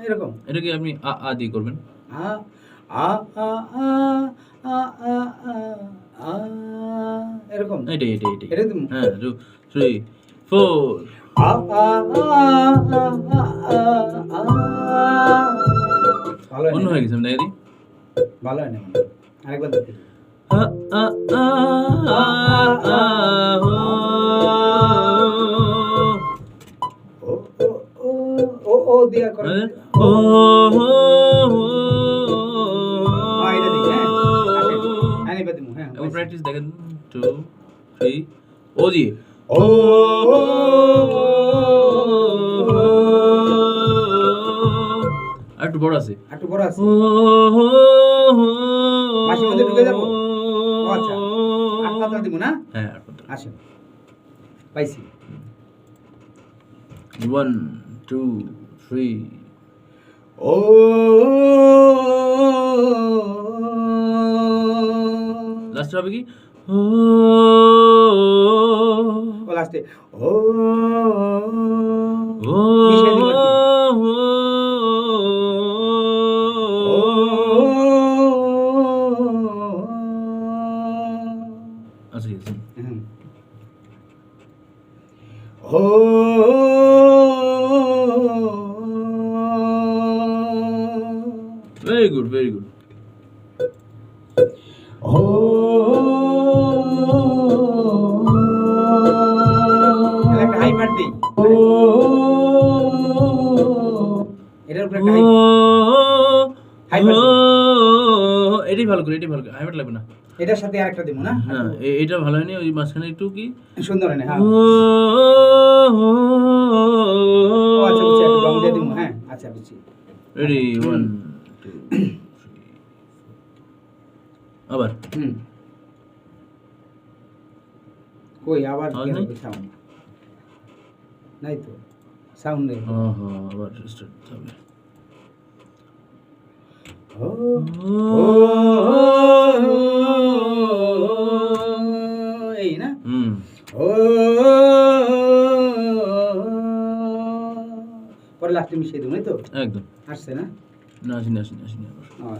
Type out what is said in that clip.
এরকম এটা কি আপনি আ আ দিয়ে করবেন আ আ আ আ এরকম এটাই এটাই এটাই হ্যাঁ টু থ্রি আ আ ভালো অন্য হয়ে গেছে ভালো আরেকবার দেখি প্র্যাকটিস দেখেন টু থ্রি ও জি ও একটু বড় আছে একটু বড় আছে ও হো হো মাসির মধ্যে ঢুকে যাব ও আচ্ছা। আট পাতা দিব না? হ্যাঁ আট পাতা আসেন। পাইছি। ওয়ান টু থ্রি ও লাস্ট হবে কি? ও। ও লাস্টে ও। ও। আচ্ছা ঠিক আছে ও ভেরি গুড ভেরি গুড ও একটা হাই পার্ট দিই এটার উপরে হাই হাই এটাই ভালো করে এটাই ভালো করে হাইপার লাগবে না এটার সাথে আরেকটা দিব না এ- এটা ভালো হয়নি ওই মাঝখানে একটু কি সুন্দর হয় না হ্যাঁ আচ্ছা বুঝছি একটু রং দিয়ে দিব হ্যাঁ আচ্ছা বুঝছি রেডি ওয়ান আবার হুম কই আবার সাউন্ড নাই তো সাউন্ড নেই হ্যাঁ হ্যাঁ আবার স্টার্ট হবে ও ও পরে লাস্টে মিশিয়ে দেবো তো একদম আসছে না না আসিনি আসিনি আসিনি আবার